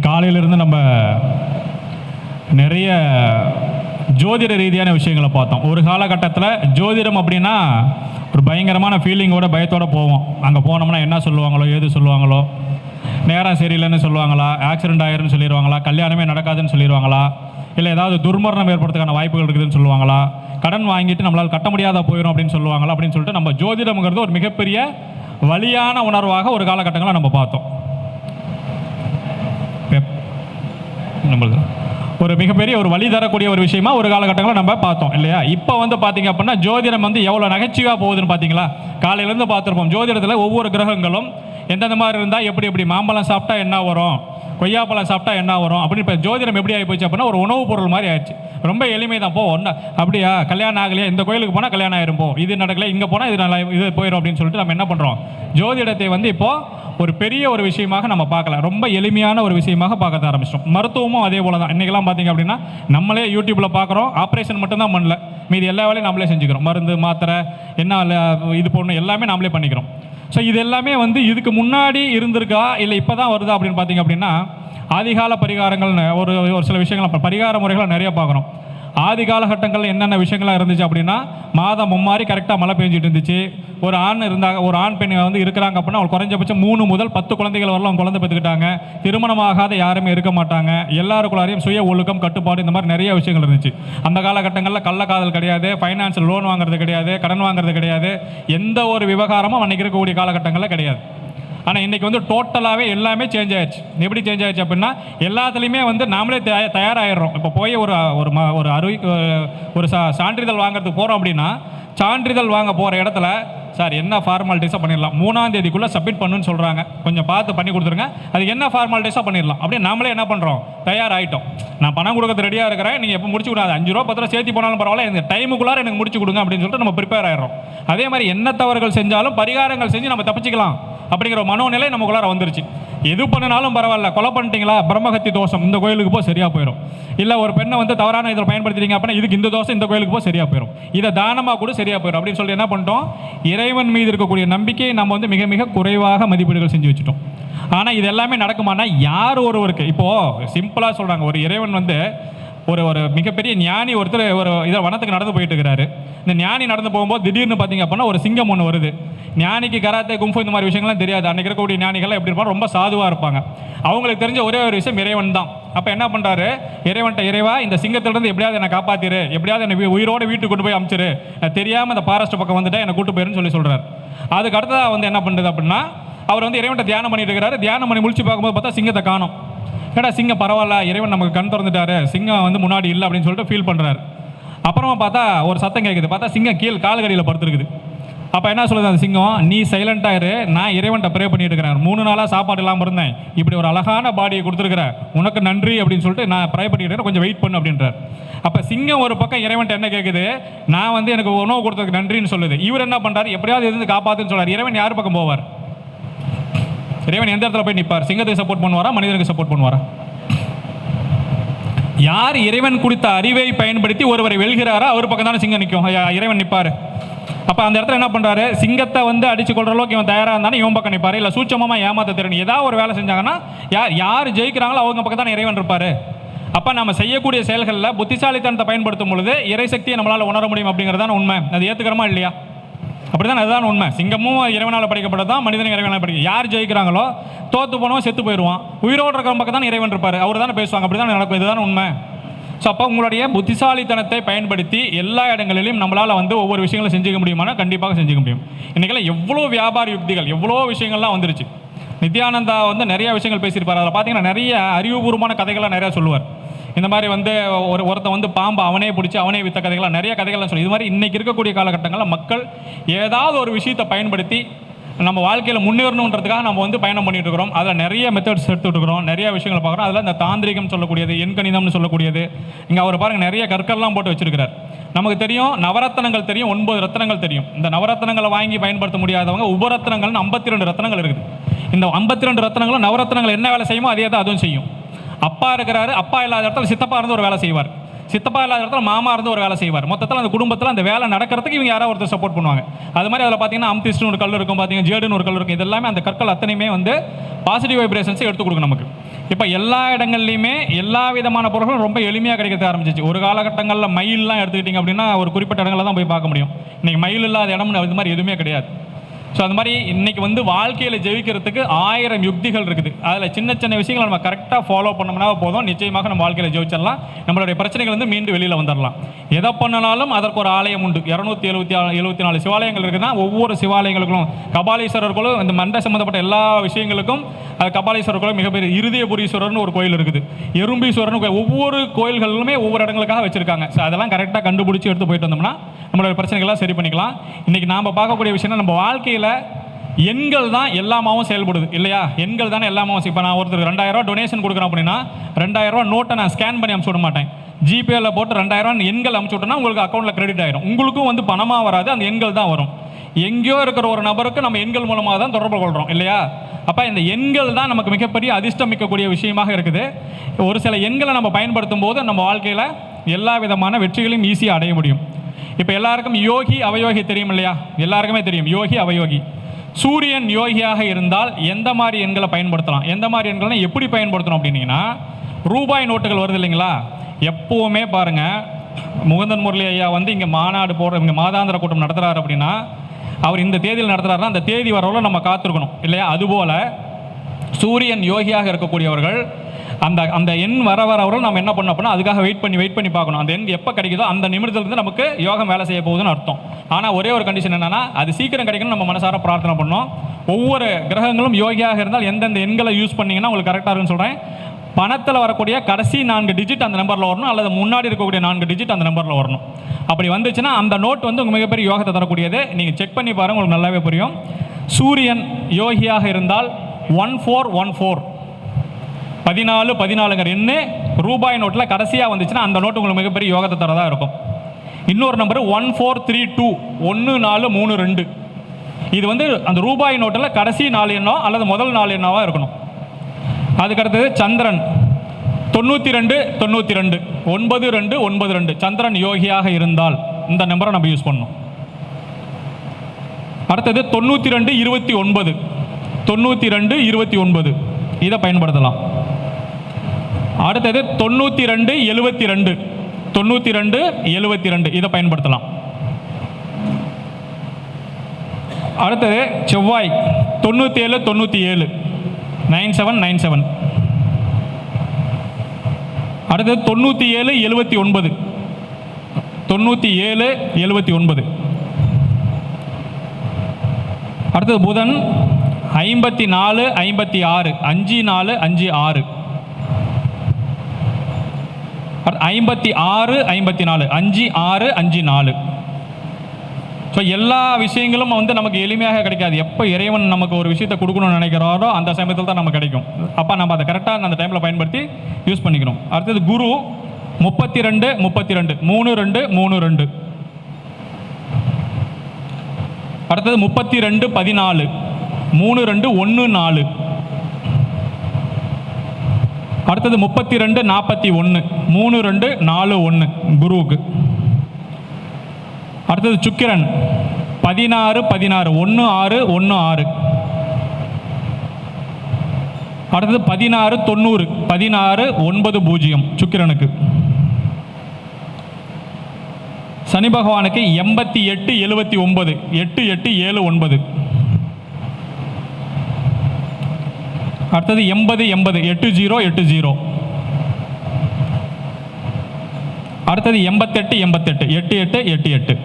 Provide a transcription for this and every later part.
காலையிலிருந்து நம்ம நிறைய ஜோதிட ரீதியான விஷயங்களை பார்த்தோம். ஒரு காலகட்டத்தில் ஜோதிடம் அப்படின்னா ஒரு பயங்கரமான ஃபீலிங்கோட பயத்தோடு போவோம். அங்கே போனோம்னா என்ன சொல்லுவாங்களோ ஏது சொல்லுவாங்களோ. நேரம் சரியில்லைன்னு சொல்லுவாங்களா ஆக்சிடென்ட் ஆயிருன்னு சொல்லிடுவாங்களா கல்யாணமே நடக்காதுன்னு சொல்லிடுவாங்களா இல்லை ஏதாவது துர்மரணம் ஏற்படுறதுக்கான வாய்ப்புகள் இருக்குதுன்னு சொல்லுவாங்களா கடன் வாங்கிட்டு நம்மளால் கட்ட முடியாத போயிடும் அப்படின்னு சொல்லுவாங்களா அப்படின்னு சொல்லிட்டு நம்ம ஜோதிடம்ங்கிறது ஒரு மிகப்பெரிய வலியான உணர்வாக ஒரு காலகட்டங்களை நம்ம பார்த்தோம். நம்மளுக்கு ஒரு மிகப்பெரிய ஒரு வழி தரக்கூடிய ஒரு விஷயமா ஒரு காலகட்டங்களில் நம்ம பார்த்தோம் இல்லையா? இப்போ வந்து பார்த்தீங்க அப்படின்னா ஜோதிடம் வந்து எவ்வளோ நகைச்சுவாக போகுதுன்னு பார்த்தீங்களா காலையிலேருந்து பார்த்துருப்போம் ஜோதிடத்தில் ஒவ்வொரு கிரகங்களும் எந்தெந்த மாதிரி இருந்தால் எப்படி எப்படி மாம்பழம் சாப்பிட்டா என்ன வரும்? கொய்யாப்பழம் சாப்பிட்டா என்ன வரும்? அப்படின்னு இப்போ ஜோதிடம் எப்படி ஆகி போச்சு அப்படின்னா ஒரு உணவுப் பொருள் மாதிரி ஆயிடுச்சு. ரொம்ப எளிமை தான். போ ஒன்று அப்படியா? கல்யாணம் ஆகலையா? இந்த கோயிலுக்கு போனால் கல்யாணம் ஆயிரும் போ. இது நடக்கல இங்கே போனால் இது நல்லா இது போயிடும் அப்படின்னு சொல்லிட்டு நம்ம என்ன பண்ணுறோம் ஜோதிடத்தை வந்து இப்போது ஒரு பெரிய ஒரு விஷயமாக நம்ம பார்க்கல ரொம்ப எளிமையான ஒரு விஷயமாக பார்க்க ஆரம்பிச்சிட்டோம். மருத்துவமும் அதே போல தான். இன்றைக்கெல்லாம் பார்த்தீங்க அப்படின்னா நம்மளே யூடியூப்பில் பார்க்குறோம். ஆப்ரேஷன் மட்டும்தான் பண்ணல. மீதி எல்லா வேலையும் நம்மளே செஞ்சுக்கிறோம். மருந்து மாத்திரை என்ன இது போடணும் எல்லாமே நம்மளே பண்ணிக்கிறோம். ஸோ இது எல்லாமே வந்து இதுக்கு முன்னாடி இருந்திருக்கா? இல்லை இப்போ தான் வருதா அப்படின்னு பார்த்தீங்க அப்படின்னா ஆதிகால பரிகாரங்கள்னு ஒரு ஒரு சில விஷயங்கள் பரிகார முறைகளை நிறைய பார்க்குறோம். ஆதி காலகட்டங்களில் என்னென்ன விஷயங்கள்லாம் இருந்துச்சு அப்படின்னா மாதம் மும்மாரி கரெக்டாக மழை பெஞ்சிட்டு இருந்துச்சு. ஒரு ஆண் இருந்தாங்க ஒரு ஆண் பெண் வந்து இருக்கிறாங்க அப்படின்னா அவள் குறைஞ்சபட்சம் மூணு முதல் பத்து குழந்தைகள் வரலாம் அவங்க குழந்தை பெற்றுக்கிட்டாங்க. திருமணமாகாத யாருமே இருக்க மாட்டாங்க. எல்லாருக்குள்ளாரையும் சுய ஒழுக்கம் கட்டுப்பாடு இந்த மாதிரி நிறைய விஷயங்கள் இருந்துச்சு. அந்த காலகட்டங்களில் கள்ளக்காதல் கிடையாது ஃபைனான்ஸ் லோன் வாங்குறது கிடையாது கடன் வாங்குறது கிடையாது. எந்த ஒரு விவகாரமும் அன்றைக்கி இருக்கக்கூடிய காலகட்டங்களில் கிடையாது. ஆனால் இன்றைக்கி வந்து டோட்டலாகவே எல்லாமே சேஞ்ச் ஆயிடுச்சு எப்படி சேஞ்ச் ஆயிடுச்சு அப்படின்னா எல்லாத்துலேயுமே வந்து நாமளே தயா தயாராகிடுறோம் இப்போ போய் ஒரு ஒரு ம ஒரு அறிவி ஒரு சா சான்றிதழ் வாங்குறதுக்கு போகிறோம் அப்படின்னா சான்றிதழ் வாங்க போகிற இடத்துல சார் என்ன ஃபார்மாலிட்டிஸாக பண்ணிடலாம்? மூணாம் தேதிக்குள்ளே சப்மிட் பண்ணுன்னு சொல்கிறாங்க கொஞ்சம் பார்த்து பண்ணி கொடுத்துருங்க. அது என்ன ஃபார்மாலிட்டிஸாக பண்ணிடலாம்? அப்படியே நாமளே என்ன பண்ணுறோம் தயாராகிட்டோம் நான் பணம் கொடுக்கறது ரெடியாக இருக்கிறேன். நீங்கள் எப்போ முடிச்சு கொடுங்க. அஞ்சு ரூபா பத்து ரூபா சேர்த்து போனாலும் பரவாயில்ல. இந்த டைமுக்குள்ளார எனக்கு முடிச்சு கொடுங்க அப்படின்னு சொல்லிட்டு நம்ம ப்ரிப்பேர் ஆகிறோம் அதே மாதிரி என்ன தவறுகள் செஞ்சாலும் பரிகாரங்கள் செஞ்சு நம்ம தப்பிச்சிக்கலாம். அப்படிங்கிற ஒரு மனோநிலை நமக்குள்ளார வந்துருச்சு. எது பண்ணினாலும் பரவாயில்ல. கொலை பண்ணிட்டீங்களா? பிரம்மகத்தி தோஷம். இந்த கோயிலுக்கு போ சரியாக போயிடும் இல்லை ஒரு பெண்ணை வந்து தவறான இதில் பயன்படுத்திட்டீங்க அப்படின்னா இதுக்கு இந்த தோஷம் இந்த கோயிலுக்கு போ சரியாக போயிடும் இதை தானமாக கூட சரியாக போயிடும் அப்படின்னு சொல்லி என்ன பண்ணிட்டோம்? இறைவன் மீது இருக்கக்கூடிய நம்பிக்கையை நம்ம வந்து மிக மிக குறைவாக மதிப்பீடுகள் செஞ்சு வச்சுட்டோம். ஆனால் இது எல்லாமே நடக்குமானா? யார் ஒருவருக்கு? இப்போது சிம்பிளாக சொல்கிறாங்க ஒரு இறைவன் வந்து ஒரு ஒரு மிகப்பெரிய ஞானி ஒருத்தர் ஒரு இதை வனத்துக்கு நடந்து போயிட்டு இருக்கிறாரு இந்த ஞானி நடந்து போகும்போது திடீர்னு பார்த்தீங்க அப்படின்னா ஒரு சிங்கம் ஒன்று வருது. ஞானிக்கு கராத்தே கும்பு இந்த மாதிரி விஷயங்கள்லாம் தெரியாது. அன்றைக்கி இருக்கக்கூடிய ஞானிகள்லாம் எப்படி இருப்பாங்க? ரொம்ப சாதுவாக இருப்பாங்க. அவங்களுக்கு தெரிஞ்ச ஒரே ஒரு விஷயம் இறைவன் தான். அப்போ என்ன பண்ணுறாரு இறைவன்ட்ட இறைவா இந்த சிங்கத்திலிருந்து எப்படியாவது என்னை காப்பாத்திரு. எப்படியாவது என்னை உயிரோடு வீட்டுக்கு கொண்டு போய் அமிச்சிரு. நான் தெரியாமல் இந்த பாரஸ்ட் பக்கம் வந்துட்டேன். என்னை கூட்டு போயிருன்னு சொல்லி சொல்கிறார் அதுக்கு அடுத்ததாக வந்து என்ன பண்ணுறது அப்படின்னா அவர் வந்து இறைவன்ட்ட தியானம் பண்ணிட்டு இருக்கிறாரு. தியானம் பண்ணி முடிச்சு பார்க்கும்போது பார்த்தா சிங்கத்தை காணோம். ஏடா சிங்கம் பரவாயில்ல இறைவன் நமக்கு கண் திறந்துட்டாரு சிங்கம் வந்து முன்னாடி இல்லை அப்படின்னு சொல்லிட்டு ஃபீல் பண்ணுறாரு அப்புறமா பார்த்தா ஒரு சத்தம் கேட்குது பார்த்தா சிங்கம் கீழ் கால்கடியில் படுத்துருக்குது. அப்போ என்ன சொல்லுது அந்த சிங்கம்? நீ சைலண்டாக இரு நான் இறைவன்ட்ட ப்ரே பண்ணிட்டு இருக்கிறேன். மூணு நாளாக சாப்பாடு இல்லாமல் இருந்தேன். இப்படி ஒரு அழகான பாடியை கொடுத்துருக்குற உனக்கு நன்றி அப்படின்னு சொல்லிட்டு நான் ப்ரே பண்ணிட்டு கொஞ்சம் வெயிட் பண்ணு அப்படின்றார். அப்போ சிங்கம் ஒரு பக்கம் இறைவன்ட்ட என்ன கேட்குது நான் வந்து எனக்கு உணவு கொடுத்ததுக்கு நன்றின்னு சொல்லுது. இவர் என்ன பண்ணுறாரு எப்படியாவது இருந்து காப்பாத்துன்னு சொல்கிறார் இறைவன் யார் பக்கம் போவார்? இறைவன் எந்த இடத்துல போய் நிற்பார்? சிங்கத்துக்கு சப்போர்ட் பண்ணுவாரா? மனிதனுக்கு சப்போர்ட் பண்ணுவாரா? யார் இறைவன் கொடுத்த அறிவை பயன்படுத்தி ஒருவரை வெல்கிறாரோ அவர் பக்கம் தானே சிங்கம் நிற்கும். இறைவன் நிற்பார். அப்போ அந்த இடத்துல என்ன பண்ணுறாரு சிங்கத்தை வந்து அடிச்சு கொள்கிற அளவுக்கு இவன் தயாராக இருந்தானே இவன் பக்கம் நிற்பார். இல்லை சூட்சமாக ஏமாத்த திறன் ஏதாவது ஒரு வேலை செஞ்சாங்கன்னா யார் யார் ஜெயிக்கிறாங்களோ அவங்க பக்கம் தானே இறைவன் இருப்பார். அப்போ நம்ம செய்யக்கூடிய செயல்களில் புத்திசாலித்தனத்தை பயன்படுத்தும் பொழுது இறைசக்தியை நம்மளால் உணர முடியும் அப்படிங்கிறதான உண்மை. அது ஏற்றுக்கிறோமா இல்லையா? அப்படிதான் அதுதான் உண்மை. சிங்கமும் இறைவனால் படைக்கப்பட்டது தான் மனிதன் இறைவனால் படைக்க யார் ஜெயிக்கிறாங்களோ தோத்து போனவன் செத்து போயிடுவான். உயிரோடு இருக்கிற பக்கம் தான் இறைவன் இருப்பார். அவர் தானே பேசுவாங்க. அப்படி தான் நடக்கும். இதுதான் உண்மை. ஸோ அப்போ உங்களுடைய புத்திசாலித்தனத்தை பயன்படுத்தி எல்லா இடங்களிலும் நம்மளால் வந்து ஒவ்வொரு விஷயங்களை செஞ்சுக்க முடியுமானா கண்டிப்பாக செஞ்சுக்க முடியும். இன்றைக்கெல்லாம் எவ்வளோ வியாபார யுக்திகள் எவ்வளோ விஷயங்கள்லாம் வந்துருச்சு. நித்யானந்தா வந்து நிறைய விஷயங்கள் பேசியிருப்பார். அதில் பார்த்தீங்கன்னா நிறைய அறிவுபூர்வமான கதைகள்லாம் நிறையா சொல்லுவார். இந்த மாதிரி வந்து ஒரு ஒருத்தன் வந்து பாம்பு அவனே பிடிச்சி அவனே வித்த கதைகள்லாம் நிறைய கதைகள்லாம் சொல்லி இது மாதிரி இன்னைக்கு இருக்கக்கூடிய காலகட்டங்களில் மக்கள் ஏதாவது ஒரு விஷயத்தை பயன்படுத்தி நம்ம வாழ்க்கையில் முன்னேறணுன்றதுக்காக நம்ம வந்து பயணம் பண்ணிட்டு இருக்கிறோம். அதில் நிறைய மெத்தட்ஸ் எடுத்துட்டு இருக்கிறோம். நிறைய விஷயங்களை பார்க்குறோம். அதில் இந்த தாந்திரிகம் சொல்லக்கூடியது எண்கணிதம்னு சொல்லக்கூடியது. இங்கே அவர் பாருங்க நிறைய கற்கள்லாம் போட்டு வச்சிருக்கிறார். நமக்கு தெரியும் நவரத்தனங்கள் தெரியும் ஒன்பது ரத்தனங்கள் தெரியும். இந்த நவரத்தனங்களை வாங்கி பயன்படுத்த முடியாதவங்க உபரத்தனங்கள்னு ஐம்பத்தி ரெண்டு ரத்தனங்கள் இருக்குது. இந்த ஐம்பத்தி ரெண்டு ரத்தனங்களும் நவரத்தனங்கள் என்ன வேலை செய்யுமோ அதே தான் அதுவும் செய்யும். அப்பா இருக்கிறாரு அப்பா இல்லாத இடத்துல சித்தப்பா இருந்து ஒரு வேலை செய்வார். சித்தப்பா இல்லாத இடத்துல மாமா இருந்து ஒரு வேலை செய்வார். மொத்தத்தில் அந்த குடும்பத்தில் அந்த வேலை நடக்கிறதுக்கு இவங்க யாராவது ஒருத்தர் சப்போர்ட் பண்ணுவாங்க. அது மாதிரி அதில் பார்த்தீங்கன்னா அம்திஸ்ட்னு ஒரு கல் இருக்கும் பார்த்தீங்கன்னா ஜேடுன்னு ஒரு கல் இருக்கும். இது எல்லாமே அந்த கற்கள் அத்தனையுமே வந்து பாசிட்டிவ் வைப்ரேஷன்ஸை எடுத்து கொடுக்கும் நமக்கு. இப்போ எல்லா இடங்கள்லையுமே எல்லா விதமான பொருட்களும் ரொம்ப எளிமையாக கிடைக்க ஆரம்பிச்சிச்சு. ஒரு காலகட்டங்களில் மயிலெலாம் எடுத்துக்கிட்டிங்க அப்படின்னா ஒரு குறிப்பிட்ட இடங்களில் தான் போய் பார்க்க முடியும். இன்றைக்கி மயில் இல்லாத இடம் அது மாதிரி எதுவுமே கிடையாது. ஸோ அந்த மாதிரி இன்னைக்கு வந்து வாழ்க்கையில் ஜெயிக்கிறதுக்கு ஆயிரம் யுக்திகள் இருக்குது. அதில் சின்ன சின்ன விஷயங்களை நம்ம கரெக்டாக ஃபாலோ பண்ணோம்னா போதும். நிச்சயமாக நம்ம வாழ்க்கையில் ஜெயிச்சிடலாம். நம்மளுடைய பிரச்சனைகள் வந்து மீண்டு வெளியில் வந்துடலாம். எதை பண்ணனாலும் அதற்கு ஒரு ஆலயம் உண்டு. இரநூத்தி எழுபத்தி எழுபத்தி நாலு சிவாலயங்கள் இருக்குதுன்னா ஒவ்வொரு சிவாலயங்களுக்கும் கபாலீஸ்வரர்களும் இந்த மண்டை சம்மந்தப்பட்ட எல்லா விஷயங்களுக்கும் அது கபாலீஸ்வரர்களும் மிகப்பெரிய இருதயபுரீஸ்வரர்னு ஒரு கோயில் இருக்குது. எறும்பீஸ்வரர்னு ஒவ்வொரு கோயில்களுமே ஒவ்வொரு இடங்களுக்காக வச்சுருக்காங்க. ஸோ அதெல்லாம் கரெக்டாக கண்டுபிடிச்சி எடுத்து போயிட்டு வந்தோம்னா நம்மளோட பிரச்சனைகள்லாம் சரி பண்ணிக்கலாம். இன்றைக்கி நாம் பார்க்கக்கூடிய விஷயம் நம்ம வாழ்க்கையில் எண்கள் தான் எல்லாமாவும் செயல்படுது இல்லையா? எண்கள் தானே எல்லாமாவும் இப்போ நான் ஒருத்தர் ரெண்டாயிரரூவா டொனேஷன் கொடுக்குறேன் அப்படின்னா ரெண்டாயிரரூவா நோட்டை நான் ஸ்கேன் பண்ணி அனுப்பிச்சு விட மாட்டேன். ஜிபேல போட்டு ரெண்டாயிரம் எண்கள் அனுப்பிச்சு விட்டோம்னா உங்களுக்கு அக்கௌண்ட்டில் கிரெடிட் ஆயிரும். உங்களுக்கும் வந்து பணமாக வராது அந்த எண்கள் தான் வரும். எங்கேயோ இருக்கிற ஒரு நபருக்கு நம்ம எண்கள் மூலமாக தான் தொடர்பு கொள்கிறோம் இல்லையா? அப்போ இந்த எண்கள் தான் நமக்கு மிகப்பெரிய அதிர்ஷ்டம் மிக்கக்கூடிய விஷயமாக இருக்குது. ஒரு சில எண்களை நம்ம பயன்படுத்தும் போது நம்ம வாழ்க்கையில் எல்லா விதமான வெற்றிகளையும் ஈஸியாக அடைய முடியும். இப்போ எல்லாருக்கும் யோகி அவயோகி தெரியும் இல்லையா? எல்லாருக்குமே தெரியும். யோகி அவயோகி. சூரியன் யோகியாக இருந்தால் எந்த மாதிரி எண்களை பயன்படுத்தலாம்? எந்த மாதிரி எண்களை எப்படி பயன்படுத்தணும் அப்படின்னீங்கன்னா ரூபாய் நோட்டுகள் வருது இல்லைங்களா? எப்போவுமே பாருங்கள் முகுந்தன் முரளி ஐயா வந்து இங்கே மாநாடு போடுற இங்கே மாதாந்திர கூட்டம் நடத்துகிறாரு அப்படின்னா அவர் இந்த தேதியில் நடத்துகிறாருன்னா அந்த தேதி வரவில் நம்ம காத்திருக்கணும் இல்லையா? அதுபோல் சூரியன் யோகியாக இருக்கக்கூடியவர்கள் அந்த அந்த எண் வர வர வரவர்கள் நம்ம என்ன பண்ணணும் அப்படின்னா அதுக்காக வெயிட் பண்ணி வெயிட் பண்ணி பார்க்கணும். அந்த எண் எப்போ கிடைக்குதோ அந்த நிமிடத்துலேருந்து நமக்கு யோகம் வேலை செய்ய போகுதுன்னு அர்த்தம். ஆனால் ஒரே ஒரு கண்டிஷன் என்னன்னா அது சீக்கிரம் கிடைக்கணும் நம்ம மனசார பிரார்த்தனை பண்ணோம். ஒவ்வொரு கிரகங்களும் யோகியாக இருந்தால் எந்தெந்த எண்களை யூஸ் பண்ணீங்கன்னா உங்களுக்கு கரெக்டாக இருக்குன்னு சொல்கிறேன் பணத்தில் வரக்கூடிய கடைசி நான்கு டிஜிட் அந்த நம்பரில் வரணும் அல்லது முன்னாடி இருக்கக்கூடிய நான்கு டிஜிட் அந்த நம்பரில் வரணும். அப்படி வந்துச்சுன்னா அந்த நோட் வந்து உங்கள் மிகப்பெரிய யோகத்தை தரக்கூடியது. நீங்கள் செக் பண்ணி பாருங்கள் உங்களுக்கு நல்லாவே புரியும். சூரியன் யோகியாக இருந்தால் ஒன் ஃபோர் ஒன் ஃபோர் பதினாலு பதினாலுங்கிற எண்ணு ரூபாய் நோட்டில் கடைசியாக வந்துச்சுன்னா அந்த நோட்டு உங்களுக்கு மிகப்பெரிய யோகத்தை தரதாக இருக்கும். இன்னொரு number one four three two ஒன்று நாலு மூணு ரெண்டு. இது வந்து அந்த ரூபாய் நோட்டில் கடைசி நாலு எண்ணோ அல்லது முதல் நாலு எண்ணாவாக இருக்கணும். அதுக்கடுத்தது சந்திரன். தொண்ணூற்றி ரெண்டு தொண்ணூற்றி ரெண்டு ஒன்பது ரெண்டு ஒன்பது ரெண்டு. சந்திரன் யோகியாக இருந்தால் இந்த நம்பரை நம்ம யூஸ் பண்ணணும். அடுத்தது தொண்ணூற்றி ரெண்டு இருபத்தி ஒன்பது. தொண்ணூற்றி ரெண்டு இருபத்தி ஒன்பது. இதை பயன்படுத்தலாம். அடுத்தது தொண்ணூற்றி ரெண்டு எழுபத்தி ரெண்டு தொண்ணூற்றி ரெண்டு எழுபத்தி ரெண்டு இதை பயன்படுத்தலாம். அடுத்தது செவ்வாய். தொண்ணூற்றி ஏழு தொண்ணூற்றி ஏழு நைன் செவன் நைன் செவன். அடுத்தது தொண்ணூற்றி ஏழு எழுபத்தி ஒன்பது. தொண்ணூற்றி ஏழு எழுபத்தி ஒன்பது. அடுத்தது புதன் ஐம்பத்தி நாலு ஐம்பத்தி ஆறு. அஞ்சு நாலு அஞ்சு ஆறு. ஐம்பத்தி ஆறு ஐம்பத்தி நாலு. அஞ்சு ஆறு அஞ்சு நாலு. ஸோ எல்லா விஷயங்களும் வந்து நமக்கு எளிமையாக கிடைக்காது. எப்போ இறைவன் நமக்கு ஒரு விஷயத்தை கொடுக்கணும்னு நினைக்கிறாரோ அந்த சமயத்தில் தான் நமக்கு கிடைக்கும். அப்போ நம்ம அதை கரெக்டாக அந்த டைமில் பயன்படுத்தி யூஸ் பண்ணிக்கணும் அடுத்தது குரு முப்பத்தி ரெண்டு முப்பத்தி ரெண்டு மூணு ரெண்டு மூணு ரெண்டு. அடுத்தது முப்பத்தி ரெண்டு பதினாலு. மூணு ரெண்டு ஒன்று நாலு. அடுத்தது முப்பத்தி ரெண்டு நாற்பத்தி ஒன்று மூணு ரெண்டு நாலு ஒன்று குருவுக்கு. அடுத்தது சுக்கிரன். பதினாறு பதினாறு. ஒன்று ஆறு ஒன்று ஆறு. அடுத்தது பதினாறு தொண்ணூறு. பதினாறு ஒன்பது பூஜ்ஜியம் சுக்கிரனுக்கு. சனி பகவானுக்கு எண்பத்தி எட்டு எழுபத்தி ஒன்பது. எட்டு எட்டு ஏழு ஒன்பது. அடுத்தது எண்பது எண்பது. எட்டு ஜீரோ எட்டு ஜீரோ. அடுத்தது எண்பத்தெட்டு எண்பத்தெட்டு. எட்டு எட்டு எட்டு எட்டு.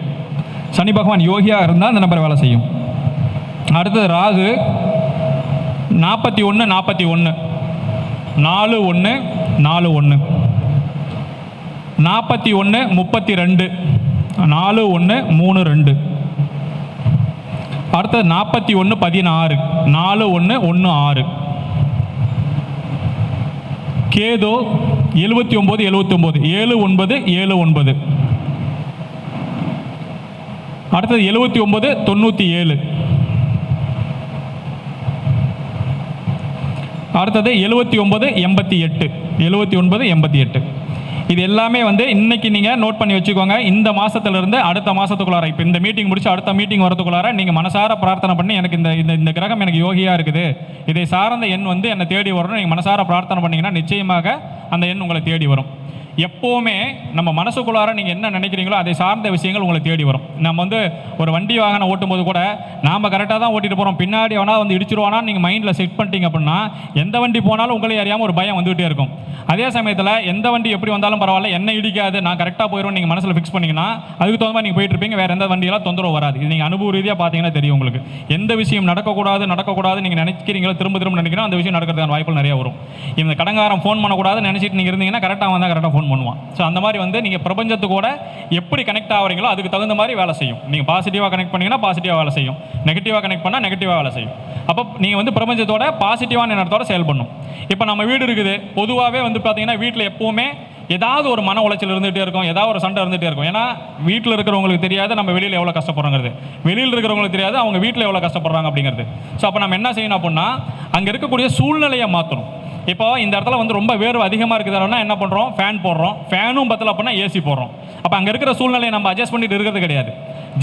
சனி பகவான் யோகியாக இருந்தால் அந்த நம்பர் வேலை செய்யும். அடுத்தது ராகு நாற்பத்தி ஒன்று நாற்பத்தி ஒன்று. நாலு ஒன்று நாலு ஒன்று. நாற்பத்தி ஒன்று முப்பத்தி ரெண்டு. நாலு ஒன்று மூணு ரெண்டு. அடுத்தது நாற்பத்தி ஒன்று பதினாறு. நாலு ஒன்று ஒன்று ஆறு. கேதோ எழுபத்தி ஒம்பது எழுபத்தி ஒம்பது. ஏழு ஒன்பது ஏழு ஒன்பது. அடுத்தது எழுபத்தி ஒன்பது தொண்ணூற்றி ஏழு. அடுத்தது எழுபத்தி ஒன்பது எண்பத்தி எட்டு. எழுபத்தி ஒன்பது எண்பத்தி எட்டு. இது எல்லாமே வந்து இன்னைக்கு நீங்கள் நோட் பண்ணி வச்சுக்கோங்க. இந்த மாதத்துலேருந்து அடுத்த மாசத்துக்குள்ளார. இப்போ இந்த மீட்டிங் முடிச்சு அடுத்த மீட்டிங் வரதுக்குள்ளார நீங்கள் மனசார பிரார்த்தனை பண்ணி எனக்கு இந்த இந்த இந்த கிரகம் எனக்கு யோகியா இருக்குது. இதை சார்ந்த எண் வந்து என்னை தேடி வரணும். நீங்கள் மனசார பிரார்த்தனை பண்ணீங்கன்னா நிச்சயமாக அந்த எண் உங்களை தேடி வரும். எப்போவுமே நம்ம மனசுக்குள்ளார நீங்கள் என்ன நினைக்கிறீங்களோ அதை சார்ந்த விஷயங்கள் உங்களை தேடி வரும். நம்ம வந்து ஒரு வண்டி வாகனம் ஓட்டும்போது கூட நாம் கரெக்டாக தான் ஓட்டிட்டு போகிறோம் பின்னாடி வேணால் வந்து இடிச்சிருவானா நீங்கள் மைண்டில் செட் பண்ணிட்டீங்க அப்படின்னா எந்த வண்டி போனாலும் உங்களை அறியாமல் ஒரு பயம் வந்துகிட்டே இருக்கும். அதே சமயத்தில் எந்த வண்டி எப்படி வந்தாலும் பரவாயில்ல என்ன இடிக்காது நான் கரெக்டாக போயிடும் நீங்கள் மனசில் ஃபிக்ஸ் பண்ணிங்கன்னா அதுக்கு தகுந்த மாதிரி நீங்கள் போயிட்டு இருப்பீங்க. வேறு எந்த வண்டியெல்லாம் தொந்தரவு வராது. இது நீங்கள் அனுபவ ரீதியாக பார்த்தீங்கன்னா தெரியும் உங்களுக்கு. எந்த விஷயம் நடக்கக்கூடாது நடக்கக்கூடாது நீங்கள் நினைக்கிறீங்களோ திரும்ப திரும்ப நினைக்கிறோம் அந்த விஷயம் நடக்கிறதுக்கான வாய்ப்புகள் நிறைய வரும். இந்த கடங்காரம் ஃபோன் பண்ணக்கூடாதுன்னு நினச்சிட்டு நீங்கள் இருந்தீங்கன்னா கரெக்டாக வந்தால் கரெக்டாக ஃபோன் பண்ணுவான் ஸோ அந்த மாதிரி வந்து நீங்கள் பிரபஞ்சத்து கூட எப்படி கனெக்ட் ஆகிறீங்களோ அதுக்கு தகுந்த மாதிரி வேலை செய்யும். நீங்கள் பாசிட்டிவாக கனெக்ட் பண்ணீங்கன்னா பாசிட்டிவாக வேலை செய்யும். நெகட்டிவாக கனெக்ட் பண்ணால் நெகட்டிவாக வேலை செய்யும். அப்போ நீங்கள் வந்து பிரபஞ்சத்தோட பாசிட்டிவான எண்ணத்தோட செயல்படணும். இப்போ நம்ம வீடு இருக்குது. பொதுவாகவே வந்து பார்த்தீங்கன்னா வீட்டில் எப்போவுமே ஏதாவது ஒரு மன உளைச்சல் இருந்துகிட்டே இருக்கும். ஏதாவது ஒரு சண்டை இருந்துகிட்டே இருக்கும். ஏன்னா வீட்டில் இருக்கிறவங்களுக்கு தெரியாது நம்ம வெளியில் எவ்வளோ கஷ்டப்படுறோங்கிறது. வெளியில் இருக்கிறவங்களுக்கு தெரியாது அவங்க வீட்டில் எவ்வளோ கஷ்டப்படுறாங்க அப்படிங்கிறது. ஸோ அப்போ நம்ம என்ன செய்யணும் அப்படின்னா அங்கே இருக்கக்கூடிய சூழ்நிலையை மாற்றணும் இப்போ இந்த இடத்துல வந்து ரொம்ப வேர்வை அதிகமாக இருக்குதுன்னா என்ன பண்ணுறோம் ஃபேன் போடுறோம். ஃபேனும் பத்தல அப்படின்னா ஏசி போடுறோம். அப்போ அங்கே இருக்கிற சூழ்நிலையை நம்ம அட்ஜஸ்ட் பண்ணிட்டு இருக்கிறது கிடையாது.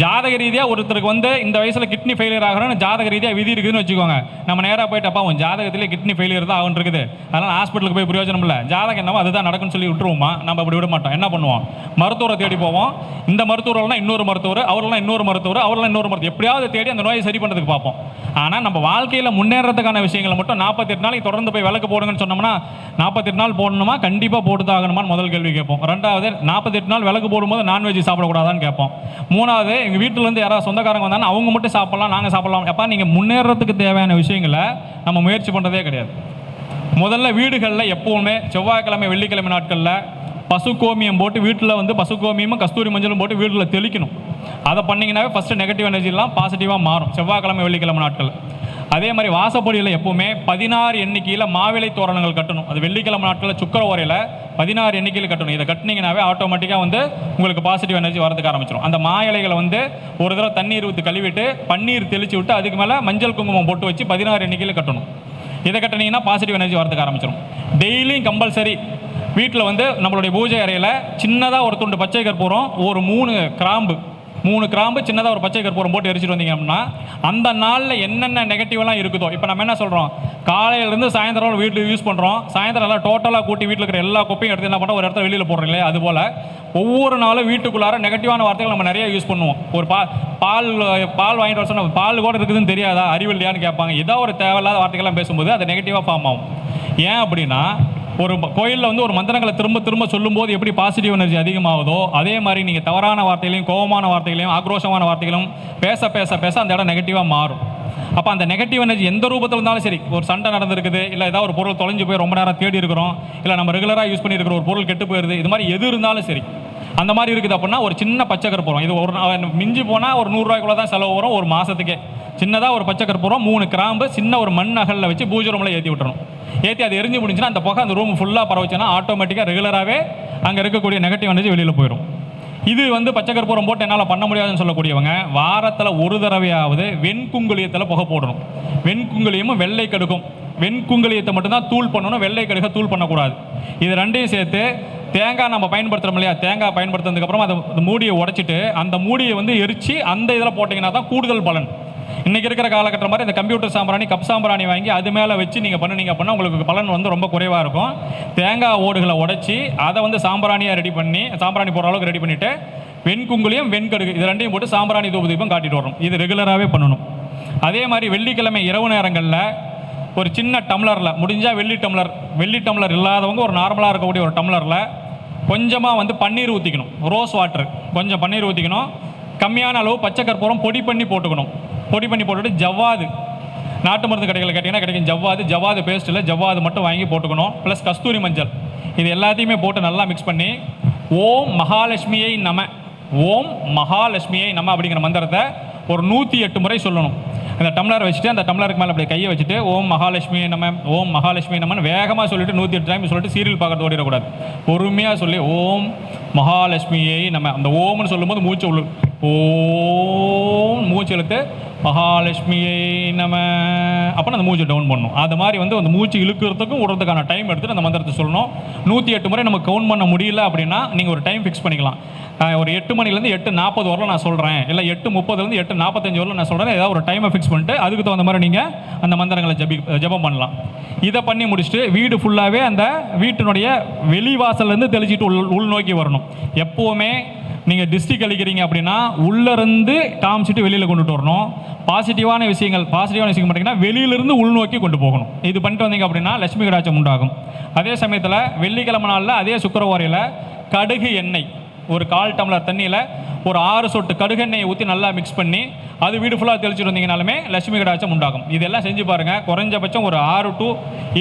ஜாதக ரீதியாக ஒருத்தருக்கு வந்து இந்த வயசில் கிட்னி ஃபெயிலியர் ஆகணும்னு ஜாதக ரீதியாக விதி இருக்குதுன்னு வச்சுக்கோங்க. நம்ம நேராக போயிட்டப்பா உன் ஜாதகத்திலே கிட்னி ஃபெயிலியர் தான் ஆகும் இருக்குது. அதனால் ஹாஸ்பிட்டலுக்கு போய் பிரயோஜனம் இல்லை. ஜாதகம் என்னவோ அதுதான் நடக்கும்னு சொல்லி விட்டுருவோமா? நம்ம அப்படி விட மாட்டோம். என்ன பண்ணுவோம்? மருத்துவரை தேடி போவோம். இந்த மருத்துவர்கள்லாம் இன்னொரு மருத்துவர் அவரெல்லாம் இன்னொரு மருத்துவர் அவரெல்லாம் இன்னொரு மருத்துவர். எப்படியாவது தேடி அந்த நோயை சரி பண்ணுறதுக்கு பார்ப்போம். ஆனால் நம்ம வாழ்க்கையில் முன்னேறதுக்கான விஷயங்களை மட்டும் நாற்பத்தெட்டு நாளைக்கு தொடர்ந்து போய் விளக்கு போடுங்கன்னு சொன்னோம்னா நாற்பத்தெட்டு நாள் போடணுமா? கண்டிப்பாக போட்டு தான் ஆகணுமான்னு முதல் கேள்வி கேட்போம். ரெண்டாவது நாற்பத்தெட்டு நாள் விளக்கு போடும்போது நான்வெஜ் சாப்பிடக்கூடாதான்னு கேட்போம். மூணாவது எங்கள் வீட்டிலேருந்து யாராவது சொந்தக்காரங்க வந்தாங்கன்னா அவங்க மட்டும் சாப்பிடலாம் நாங்கள் சாப்பிடலாம். எப்பா நீங்கள் முன்னேறதுக்கு தேவையான விஷயங்களை நம்ம முயற்சி பண்ணுறதே கிடையாது. முதல்ல வீடுகளில் எப்போவுமே செவ்வாய்க்கிழமை வெள்ளிக்கிழமை நாட்களில் பசுக்கோமியம் போட்டு வீட்டில் வந்து பசுக்கோமியமும் கஸ்தூரி மஞ்சளும் போட்டு வீட்டில் தெளிக்கணும். அதை பண்ணிங்கனாவே ஃபஸ்ட்டு நெகட்டிவ் எனர்ஜிலாம் பாசிட்டிவாக மாறும். செவ்வாய்க்கிழமை வெள்ளிக்கிழமை நாட்கள். அதே மாதிரி வாசப்படியில் எப்போவுமே பதினாறு எண்ணிக்கையில் மாவிலை தோரணங்கள் கட்டணும். அது வெள்ளிக்கிழமை நாட்களில் சுக்கர ஓரையில் பதினாறு எண்ணிக்கையில் கட்டணும். இதை கட்டினீங்கனாவே ஆட்டோமேட்டிக்காக வந்து உங்களுக்கு பாசிட்டிவ் எனர்ஜி வரதுக்கு ஆரம்பிச்சிடும் அந்த மா இலைகளை வந்து ஒரு தடவை தண்ணீர் ஊற்றி கழுவிட்டு பன்னீர் தெளிச்சு விட்டு அதுக்கு மேலே மஞ்சள் குங்குமம் போட்டு வச்சு பதினாறு எண்ணிக்கையில் கட்டணும். இதை கட்டினீங்கன்னா பாசிட்டிவ் எனர்ஜி வரதுக்கு ஆரம்பிச்சிடும் டெய்லியும் கம்பல்சரி வீட்டில் வந்து நம்மளுடைய பூஜை அறையில் சின்னதாக ஒரு துண்டு பச்சை கற்பூரம் ஒரு மூணு கிராம்பு மூணு கிராம்பு சின்னதாக ஒரு பச்சை கற்பூரம் போட்டு எரிச்சிட்டு வந்தீங்க அப்படின்னா அந்த நாளில் என்னென்ன நெகட்டிவ்லாம் இருக்குதோ இப்போ நம்ம என்ன சொல்கிறோம் காலையிலேருந்து சாயந்தரம் வீட்டில் யூஸ் பண்ணுறோம் சாயந்தரம் எல்லாம் டோட்டலாக கூட்டி வீட்டில் இருக்கிற எல்லா குப்பையும் எடுத்து என்ன பண்ணுறோம் ஒரு இடத்துல வெளியில் போடுறோம் இல்லையா? அதுபோல் ஒவ்வொரு நாளும் வீட்டுக்குள்ளார நெகட்டிவான வார்த்தைகள் நம்ம நிறைய யூஸ் பண்ணுவோம். ஒரு பா பால் பால் வாங்கிட்டு வர சொன்னால் பால் கூட இருக்குதுன்னு தெரியாதா? அறிவு இல்லையான்னு கேட்பாங்க. ஏதோ ஒரு தேவையில்லாத வார்த்தைகள்லாம் பேசும்போது அது நெகட்டிவாக ஃபார்ம் ஆகும். ஏன் அப்படின்னா ஒரு கோயிலில் வந்து ஒரு மந்திரங்களை திரும்ப திரும்ப சொல்லும்போது எப்படி பாசிட்டிவ் எனர்ஜி அதிகமாகுதோ அதே மாதிரி நீங்கள் தவறான வார்த்தைகளையும் கோபமான வார்த்தைகளையும் ஆக்ரோஷமான வார்த்தைகளும் பேச பேச பேச அந்த இடம் நெகட்டிவாக மாறும். அப்போ அந்த நெகட்டிவ் எனர்ஜி எந்த ரூபத்தில் இருந்தாலும் சரி ஒரு சண்டை நடந்திருக்குது இல்லை ஏதாவது ஒரு பொருள் தொலைஞ்சு போய் ரொம்ப நேரம் தேடி இருக்கிறோம் இல்லை நம்ம ரெகுலராக யூஸ் பண்ணியிருக்கிற ஒரு பொருள் கெட்டு போயிருது இது மாதிரி எது இருந்தாலும் சரி அந்த மாதிரி இருக்குது அப்படின்னா ஒரு சின்ன பச்சை கற்பூரம். இது ஒரு மிஞ்சி போனால் ஒரு நூறுரூவாய்க்குள்ளே தான் செலவு வரும் ஒரு மாதத்துக்கே சின்னதாக ஒரு பச்சை கற்பூரம் மூணு கிராம்பு சின்ன ஒரு மண் அகலில் வச்சு பூஜை ரூமில் ஏற்றி விட்டுறணும். ஏற்றி அது எரிஞ்சு முடிஞ்சுன்னா அந்த புகை அந்த ரூம் ஃபுல்லாக பரவச்சுன்னா ஆட்டோமேட்டிக்காக ரெகுலராகவே அங்கே இருக்கக்கூடிய நெகட்டிவ் எனர்ஜி வெளியில் போயிடும் இது வந்து பச்சை கற்பூரம் போட்டு என்னால் பண்ண முடியாதுன்னு சொல்லக்கூடியவங்க வாரத்தில் ஒரு தடவையாவது வெண்குங்குளியத்தில் புகை போடணும். வெண்குங்குளியமும் வெள்ளை கடுக்கும் வெண்குங்குளியத்தை மட்டும்தான் தூள் பண்ணணும் வெள்ளை கடுக தூள் பண்ணக்கூடாது. இது ரெண்டையும் சேர்த்து தேங்காய் நம்ம பயன்படுத்துகிறோம் இல்லையா? தேங்காய் பயன்படுத்துனதுக்கப்புறம் அதை அந்த மூடியை உடச்சிட்டு அந்த மூடியை வந்து எரித்து அந்த இதில் போட்டிங்கன்னா தான் கூடுதல் பலன். இன்றைக்கி இருக்கிற காலகட்டம் மாதிரி இந்த கம்ப்யூட்டர் சாம்பிராணி கப் சாம்பிராணி வாங்கி அது மேலே வச்சு நீங்கள் பண்ணுனீங்க அப்படின்னா உங்களுக்கு பலன் வந்து ரொம்ப குறைவாக இருக்கும். தேங்காய் ஓடுகளை உடச்சி அதை வந்து சாம்பிராணியாக ரெடி பண்ணி சாம்பிராணி போடுற அளவுக்கு ரெடி பண்ணிவிட்டு வெண்குங்குலியும் வெண்கடுகு இது ரெண்டையும் போட்டு சாம்பிராணி தூப தீபம் காட்டிட்டு வரணும். இது ரெகுலராகவே பண்ணணும். அதே மாதிரி வெள்ளிக்கிழமை இரவு நேரங்களில் ஒரு சின்ன டம்ளரில் முடிஞ்சால் வெள்ளி டம்ளர் வெள்ளி டம்ளர் இல்லாதவங்க ஒரு நார்மலாக இருக்கக்கூடிய ஒரு டம்ளரில் கொஞ்சமாக வந்து பன்னீர் ஊற்றிக்கணும் ரோஸ் வாட்டர் கொஞ்சம் பன்னீர் ஊற்றிக்கணும் கம்மியான அளவு பச்சை கற்பூரம் பொடி பண்ணி போட்டுக்கணும். பொடி பண்ணி போட்டுட்டு ஜவ்வாது. நாட்டு மருந்து கடைகளில் கேட்டிங்கன்னா கிடைக்கும் ஜவ்வாது ஜவ்வாது பேஸ்ட்டில் ஜவ்வாது மட்டும் வாங்கி போட்டுக்கணும். ப்ளஸ் கஸ்தூரி மஞ்சள். இது எல்லாத்தையுமே போட்டு நல்லா மிக்ஸ் பண்ணி ஓம் மகாலட்சுமியை நம ஓம் மகாலட்சுமியை நம அப்படிங்கிற மந்திரத்தை ஒரு நூற்றி எட்டு முறை சொல்லணும். அந்த டம்ளர் வச்சுட்டு அந்த டம்ளருக்கு மேலே அப்படியே கையை வச்சுட்டு ஓம் மகாலட்சுமி நம்ம ஓம் மகாலட்சுமி நம்மன்னு வேகமாக சொல்லிட்டு நூற்றி எட்டு டைம் சொல்லிட்டு சீரியல் பார்க்கறது ஓடிடக்கூடாது. பொறுமையாக சொல்லி ஓம் மகாலட்சுமியை நம்ம அந்த ஓம்னு சொல்லும்போது மூச்சு உள்ளு ஓம் மூச்சு இழுத்து மகாலட்சுமியை நம்ம அப்போ அந்த மூச்சை டவுன் பண்ணணும் அது மாதிரி வந்து அந்த மூச்சு இழுக்கிறதுக்கும் விடுறதுக்கான டைம் எடுத்துட்டு அந்த மந்திரத்தை சொல்லணும். நூற்றி எட்டு முறை நம்ம கவுண்ட் பண்ண முடியல அப்படின்னா நீங்கள் ஒரு டைம் ஃபிக்ஸ் பண்ணிக்கலாம். ஒரு எட்டு மணிலேருந்து எட்டு நாற்பது வரல நான் சொல்கிறேன் இல்லை எட்டு முப்பதுலேருந்து எட்டு நாற்பத்தஞ்சு வரல நான் சொல்கிறேன் ஏதாவது ஒரு டைமை ஃபிக்ஸ் பண்ணிட்டு அதுக்கு தகுந்த மாதிரி நீங்கள் அந்த மந்திரங்களை ஜபி ஜபம் பண்ணலாம். இதை பண்ணி முடிச்சுட்டு வீடு ஃபுல்லாகவே அந்த வீட்டினுடைய வெளிவாசல்லேருந்து தெளிச்சிட்டு உள் உள்நோக்கி வரணும். எப்போவுமே நீங்கள் டிஸ்ட்ரிக் அளிக்கிறீங்க அப்படின்னா உள்ளேருந்து காமிச்சிட்டு வெளியில் கொண்டுட்டு வரணும். பாசிட்டிவான விஷயங்கள் பாசிட்டிவான விஷயம் பார்த்தீங்கன்னா வெளியிலிருந்து உள்நோக்கி கொண்டு போகணும். இது பண்ணிட்டு வந்தீங்க அப்படின்னா லட்சுமி கடாச்சம் உண்டாகும். அதே சமயத்தில் வெள்ளிக்கிழமை நாளில் அதே சுக்கரவாரியில் கடுகு எண்ணெய். ஒரு கால் டம்ளர் தண்ணியில் ஒரு ஆறு சொட்டு கடுகெண்ணெயை ஊற்றி நல்லா மிக்ஸ் பண்ணி அது வீடு ஃபுல்லாக தெளிச்சிட்டு வந்தீங்கனாலுமே லட்சுமி கடாச்சம் உண்டாகும். இதெல்லாம் செஞ்சு பாருங்கள் குறைஞ்சபட்சம் ஒரு ஆறு டு